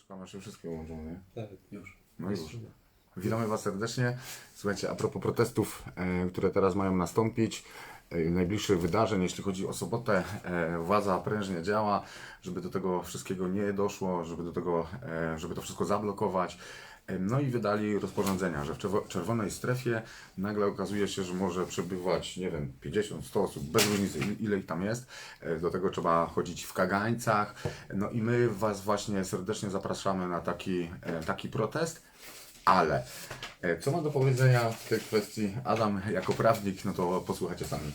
Poczekam, aż się wszystkie łączą, nie? Tak, już. No już. Witamy Was serdecznie. Słuchajcie, a propos protestów, e, które teraz mają nastąpić, e, najbliższych wydarzeń, jeśli chodzi o sobotę, e, władza prężnie działa, żeby do tego wszystkiego nie doszło, żeby do tego, e, żeby to wszystko zablokować. No i wydali rozporządzenia, że w czerwo- czerwonej strefie nagle okazuje się, że może przebywać, nie wiem, 50, 100 osób, bez różnicy il- ile ich tam jest. E, Do tego trzeba chodzić w kagańcach. No i my Was właśnie serdecznie zapraszamy na taki, e, taki protest. Ale e, co ma do powiedzenia w tej kwestii Adam jako prawnik, no to posłuchajcie sami.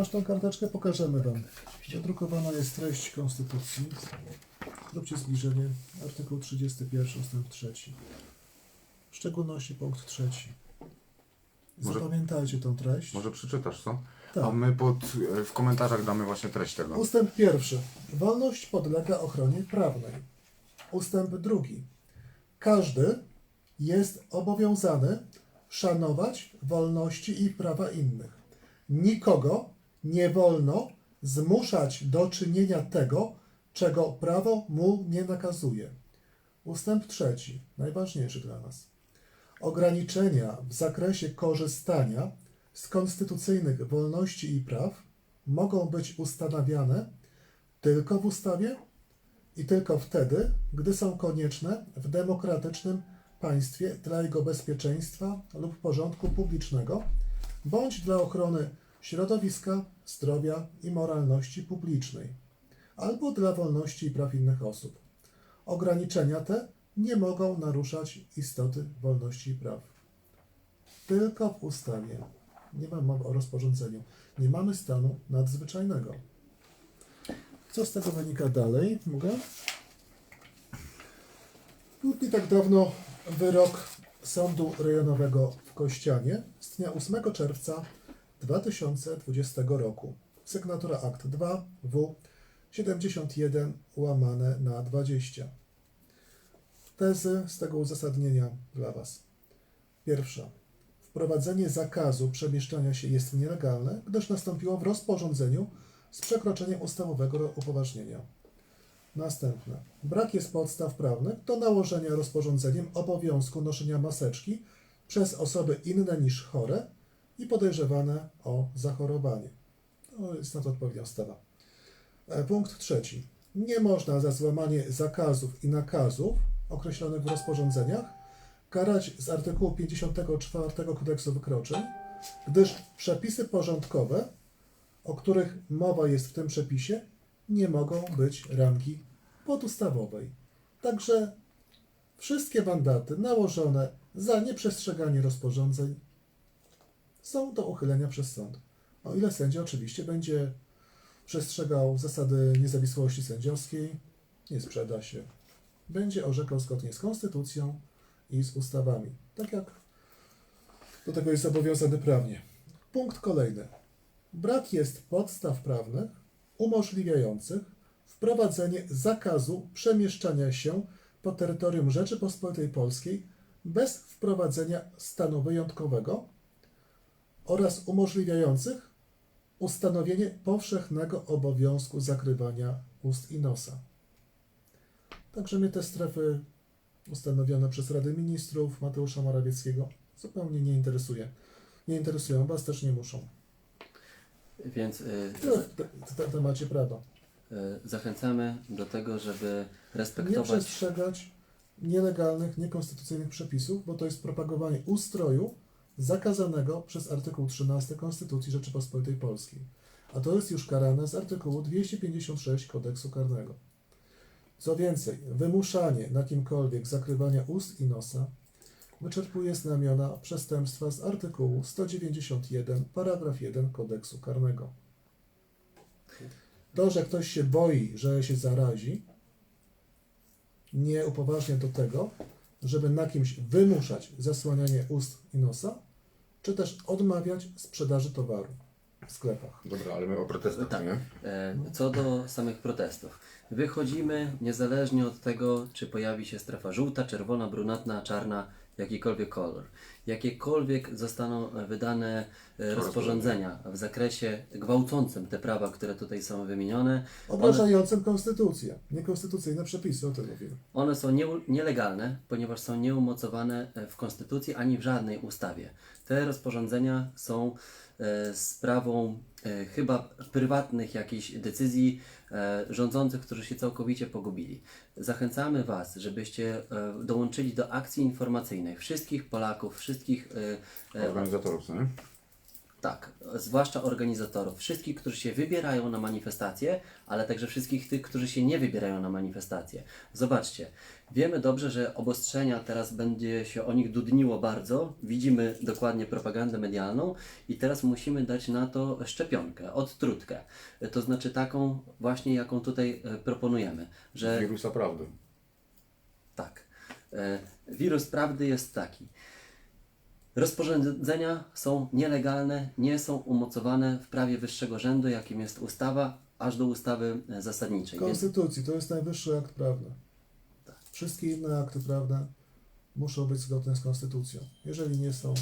Masz tą karteczkę, pokażemy Wam. Wydrukowana jest treść Konstytucji. Zróbcie zbliżenie. Artykuł 31 ustęp 3. W szczególności punkt 3. Może- Zapamiętajcie tą treść. Może przeczytasz, co? Tak. A my pod, e, w komentarzach damy właśnie treść tego. Ustęp pierwszy. Wolność podlega ochronie prawnej. Ustęp drugi. Każdy jest obowiązany szanować wolności i prawa innych. Nikogo nie wolno zmuszać do czynienia tego, czego prawo mu nie nakazuje. Ustęp trzeci, najważniejszy dla nas. Ograniczenia w zakresie korzystania z konstytucyjnych wolności i praw mogą być ustanawiane tylko w ustawie i tylko wtedy, gdy są konieczne w demokratycznym państwie dla jego bezpieczeństwa lub porządku publicznego, bądź dla ochrony środowiska, zdrowia i moralności publicznej, albo dla wolności i praw innych osób. Ograniczenia te nie mogą naruszać istoty wolności i praw. Tylko w ustawie. Nie ma mowy o rozporządzeniu. Nie mamy stanu nadzwyczajnego. Co z tego wynika dalej? Mogę? Nie tak dawno wyrok Sądu Rejonowego w Kościanie z dnia 8 czerwca 2020 roku. Sygnatura akt 2 W 71 łamane na 20. Tezy z tego uzasadnienia dla Was. Pierwsza. Wprowadzenie zakazu przemieszczania się jest nielegalne, gdyż nastąpiło w rozporządzeniu z przekroczeniem ustawowego upoważnienia. Następne. Brak jest podstaw prawnych do nałożenia rozporządzeniem obowiązku noszenia maseczki przez osoby inne niż chore i podejrzewane o zachorowanie. To jest na to odpowiednia ustawa. E, Punkt trzeci. Nie można za złamanie zakazów i nakazów określonych w rozporządzeniach karać z artykułu 54 Kodeksu Wykroczeń, gdyż przepisy porządkowe, o których mowa jest w tym przepisie, nie mogą być rangi podustawowej. Także wszystkie mandaty nałożone za nieprzestrzeganie rozporządzeń są do uchylenia przez sąd. O ile sędzia oczywiście będzie przestrzegał zasady niezawisłości sędziowskiej, nie sprzeda się. Będzie orzekał zgodnie z konstytucją i z ustawami. Tak jak do tego jest zobowiązany prawnie. Punkt kolejny. Brak jest podstaw prawnych umożliwiających wprowadzenie zakazu przemieszczania się po terytorium Rzeczypospolitej Polskiej bez wprowadzenia stanu wyjątkowego oraz umożliwiających ustanowienie powszechnego obowiązku zakrywania ust i nosa. Także mnie te strefy ustanowione przez Radę Ministrów Mateusza Morawieckiego zupełnie nie interesuje. Nie interesują was, też nie muszą. Więc y, No, te- te- te macie prawo. y, zachęcamy do tego, żeby Nie respektować. przestrzegać nielegalnych, niekonstytucyjnych przepisów, bo to jest propagowanie ustroju zakazanego przez artykuł 13 Konstytucji Rzeczypospolitej Polskiej. A to jest już karane z artykułu 256 Kodeksu Karnego. Co więcej, wymuszanie na kimkolwiek zakrywania ust i nosa wyczerpuje znamiona przestępstwa z artykułu 191 paragraf 1 Kodeksu Karnego. To, że ktoś się boi, że się zarazi, nie upoważnia do tego, żeby na kimś wymuszać zasłanianie ust i nosa, czy też odmawiać sprzedaży towaru w sklepach. Dobra, ale my o protestach, Tak. nie? E, Co do samych protestów. Wychodzimy niezależnie od tego, czy pojawi się strefa żółta, czerwona, brunatna, czarna, jakikolwiek kolor, jakiekolwiek zostaną e, wydane e, rozporządzenia w zakresie gwałcącym te prawa, które tutaj są wymienione, one, Obrażającym konstytucję. Niekonstytucyjne przepisy, o tym mówimy. one są nie, nielegalne, ponieważ są nieumocowane e, w Konstytucji ani w żadnej ustawie. Te rozporządzenia są sprawą e, chyba prywatnych jakichś decyzji e, rządzących, którzy się całkowicie pogubili. Zachęcamy Was, żebyście e, dołączyli do akcji informacyjnej wszystkich Polaków, wszystkich e, e, Organizatorów, nie? Tak, zwłaszcza organizatorów, wszystkich, którzy się wybierają na manifestacje, ale także wszystkich tych, którzy się nie wybierają na manifestacje. Zobaczcie, wiemy dobrze, że obostrzenia teraz będzie się o nich dudniło bardzo. Widzimy dokładnie propagandę medialną i teraz musimy dać na to szczepionkę, odtrutkę. To znaczy taką właśnie, jaką tutaj e, proponujemy, że Wirusa prawdy. tak. E, Wirus prawdy jest taki. Rozporządzenia są nielegalne, nie są umocowane w prawie wyższego rzędu, jakim jest ustawa, aż do ustawy e, zasadniczej. Konstytucji to jest najwyższy akt prawny. Wszystkie inne akty prawne muszą być zgodne z konstytucją. Jeżeli nie są,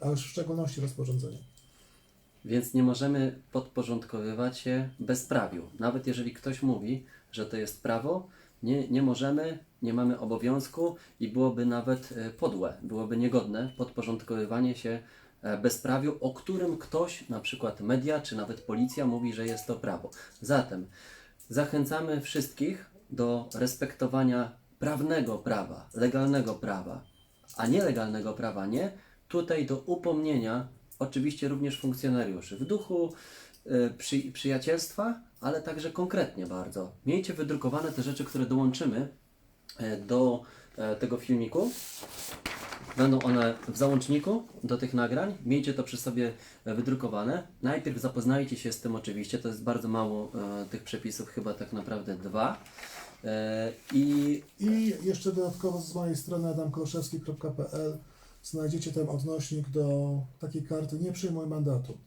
a już w szczególności rozporządzenia. Więc nie możemy podporządkowywać się bezprawiu. Nawet jeżeli ktoś mówi, że to jest prawo, nie, nie możemy, nie mamy obowiązku i byłoby nawet e, podłe, byłoby niegodne podporządkowywanie się e, bezprawiu, o którym ktoś, na przykład media czy nawet policja mówi, że jest to prawo. Zatem zachęcamy wszystkich do respektowania prawnego prawa, legalnego prawa, a nielegalnego prawa nie, tutaj do upomnienia oczywiście również funkcjonariuszy w duchu y, przy, przyjacielstwa, ale także konkretnie bardzo. Miejcie wydrukowane te rzeczy, które dołączymy e, do e, tego filmiku. Będą one w załączniku do tych nagrań. Miejcie to przy sobie e, wydrukowane. Najpierw zapoznajcie się z tym oczywiście. To jest bardzo mało e, tych przepisów, chyba tak naprawdę dwa. E, I I jeszcze dodatkowo z mojej strony adamkoloszewski.pl znajdziecie tam odnośnik do takiej karty Nie przyjmuj mandatu.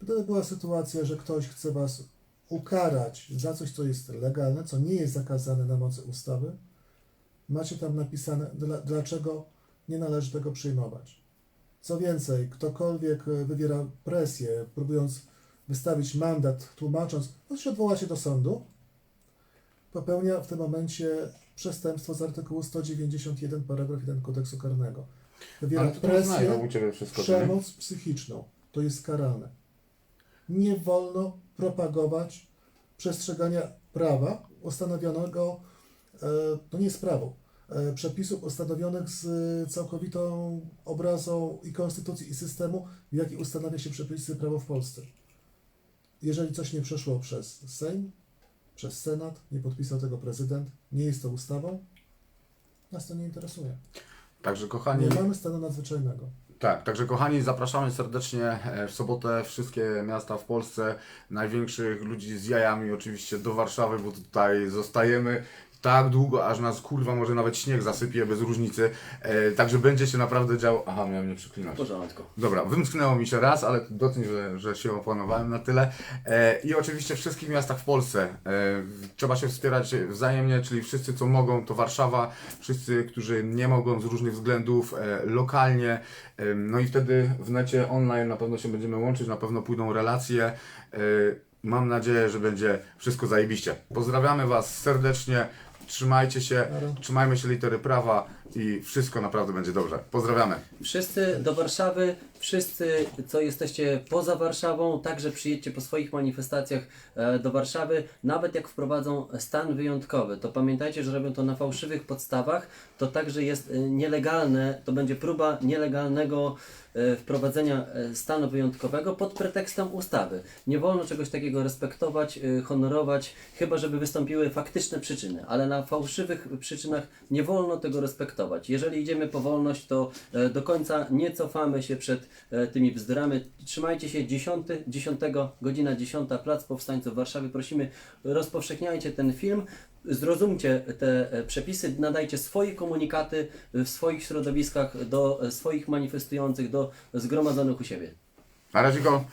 Gdyby była sytuacja, że ktoś chce Was ukarać za coś, co jest legalne, co nie jest zakazane na mocy ustawy, macie tam napisane, dla, dlaczego nie należy tego przyjmować. Co więcej, ktokolwiek e, wywiera presję, próbując wystawić mandat, tłumacząc, no się odwołacie do sądu, popełnia w tym momencie przestępstwo z artykułu 191 paragraf 1 kodeksu karnego. Wywiera presję, przemoc psychiczną. To jest karane. Nie wolno propagować przestrzegania prawa ustanowionego, e, to nie jest prawo, e, przepisów ustanowionych z całkowitą obrazą i konstytucji i systemu, w jaki ustanawia się przepisy prawo w Polsce. Jeżeli coś nie przeszło przez Sejm, przez Senat, nie podpisał tego prezydent, nie jest to ustawą, nas to nie interesuje. Także kochani, Nie mamy stanu nadzwyczajnego. Tak, także kochani, zapraszamy serdecznie e, w sobotę wszystkie miasta w Polsce, największych ludzi z jajami oczywiście do Warszawy, bo tutaj zostajemy tak długo, aż nas kurwa może nawet śnieg zasypie bez różnicy. E, także będzie się naprawdę działo. Aha, miałem nie w przeklinać. porządku. Dobra, wymknęło mi się raz, ale doceń, że, że się opłanowałem na tyle. E, I oczywiście w wszystkich miastach w Polsce e, trzeba się wspierać wzajemnie, czyli wszyscy co mogą, to Warszawa, wszyscy, którzy nie mogą z różnych względów, e, lokalnie. E, no i wtedy w necie online na pewno się będziemy łączyć, na pewno pójdą relacje. E, mam nadzieję, że będzie wszystko zajebiście. Pozdrawiamy Was serdecznie. Trzymajcie się, Dobra. trzymajmy się litery prawa i wszystko naprawdę będzie dobrze. Pozdrawiamy. Wszyscy do Warszawy, wszyscy, co jesteście poza Warszawą, także przyjedźcie po swoich manifestacjach e, do Warszawy. Nawet jak wprowadzą stan wyjątkowy, to pamiętajcie, że robią to na fałszywych podstawach. To także jest e, nielegalne, to będzie próba nielegalnego e, wprowadzenia e, stanu wyjątkowego pod pretekstem ustawy. Nie wolno czegoś takiego respektować, e, honorować, chyba żeby wystąpiły faktyczne przyczyny, ale na fałszywych przyczynach nie wolno tego respektować. Jeżeli idziemy po wolność, to e, do końca nie cofamy się przed e, tymi bzdurami. Trzymajcie się 10, 10 godzina 10 Plac Powstańców Warszawy. Prosimy, rozpowszechniajcie ten film. Zrozumcie te e, przepisy, nadajcie swoje komunikaty w swoich środowiskach do swoich manifestujących, do zgromadzonych u siebie. Na razie go.